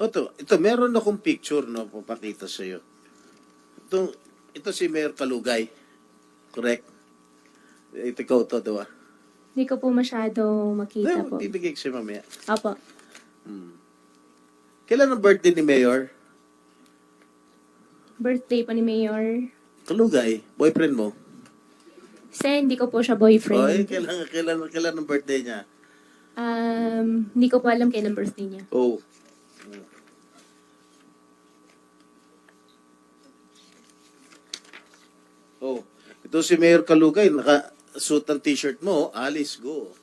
O to, ito, meron akong picture no, papakita sa iyo. Ito, ito si Mayor Kalugay. Correct? Ito ikaw to, diba? Hindi ko po masyado makita po. Bibigay ko siya mamaya. Opo. Kailan ang birthday ni Mayor? Birthday po ni Mayor. Kalugay, boyfriend mo? Kasi hindi ko po siya boyfriend. kailan, kailan, kailan ang birthday niya? Um, hindi ko po alam kailan birthday niya. Oh. Oh, ito si Mayor Kalugay, naka-suit ang t-shirt mo, Alice, go.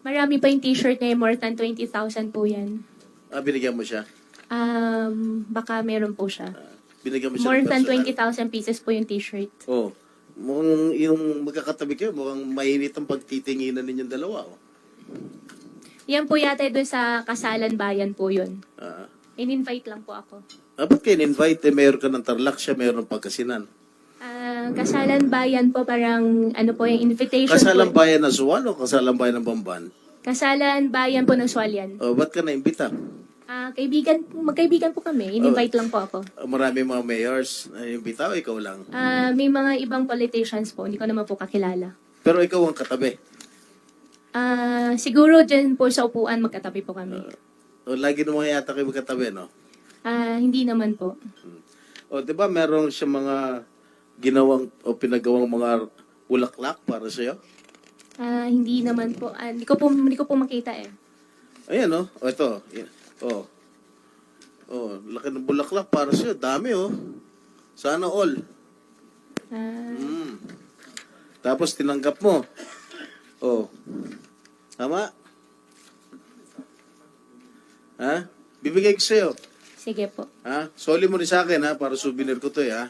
Marami pa yung t-shirt niya, more than 20,000 po yan. Ah, binigyan mo siya? Um, baka meron po siya. Ah, binigyan mo siya More ng than personal? 20,000 pieces po yung t-shirt. Oh, mukhang yung magkakatabi kayo, mukhang mainit ang pagtitinginan ninyong dalawa. Oh. Yan po yata doon sa Kasalan Bayan po yun. Ah, In-invite lang po ako. ah, ba't kayo invite Eh, mayor ka ng Tarlac, siya mayor ng Pagkasinan. Ah, Kasalan Bayan po parang ano po yung invitation Kasalang po. bayan ng Suwan o kasalang bayan ng Bamban? Kasalan Bayan po ng Swalyan. Oh, ba't ka na-imbita? Ah, kaibigan, magkaibigan po kami. In-invite lang po ako. Ah, Marami mga mayors na imbita o ikaw lang? Ah, may mga ibang politicians po, hindi ko naman po kakilala. Pero ikaw ang katabi. Ah, siguro dyan po sa upuan magkatabi po kami. O, lagi naman yata kayo magkatabi, no? Ah, hindi naman po. O, di ba meron siya mga ginawang o pinagawang mga bulaklak para sa'yo? Ah, hindi naman po. Ah, hindi ko po hindi ko po makita eh. Ayan, no? O, ito. Yan. O. O, laki ng bulaklak para sa'yo. Dami, oh. Sana all. Ah, Mm. Tapos tinanggap mo. O. Tama? Ha? Bibigay ko sa'yo. sige po. Ha? Soli mo rin sa akin, ha? Para souvenir ko to, eh, ha?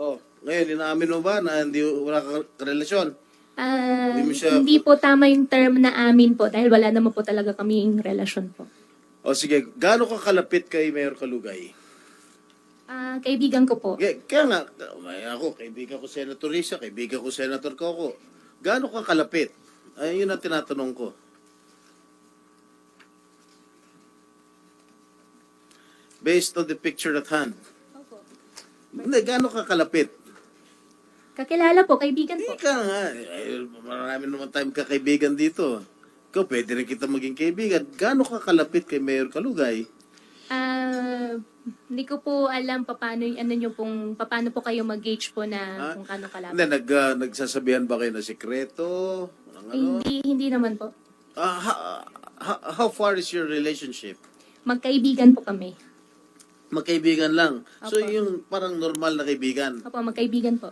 Oh, ngayon, inaamin mo ba na hindi wala ka relasyon? Ah, Hindi mo siya- hindi po tama yung term na amin po dahil wala naman po talaga kaming relasyon po. O sige, gaano ka kalapit kay Mayor Kalugay? Ah, kaibigan ko po. Kaya, kaya nga, may ako, kaibigan ko Senator Risa, kaibigan ko Senator Coco. Gaano ka kalapit? Ay, yun ang tinatanong ko. Based on the picture at hand. Hindi, gaano ka kalapit? Kakilala po, kaibigan po. Hindi ka nga. Eh, marami naman tayong kakaibigan dito. Ikaw, pwede rin kita maging kaibigan. Gaano ka kalapit kay Mayor Kalugay? Ah, hindi ko po alam paano ano niyo pong paano po kayo mag-gauge po na Ah, kung kano kalapit. Hindi, nag, ah, nagsasabihan ba kayo na sikreto? Ang ano? Hindi hindi naman po. Ah, ha- ha- how far is your relationship? Magkaibigan po kami. Magkaibigan lang. So, yung parang normal na kaibigan. Opo, magkaibigan po.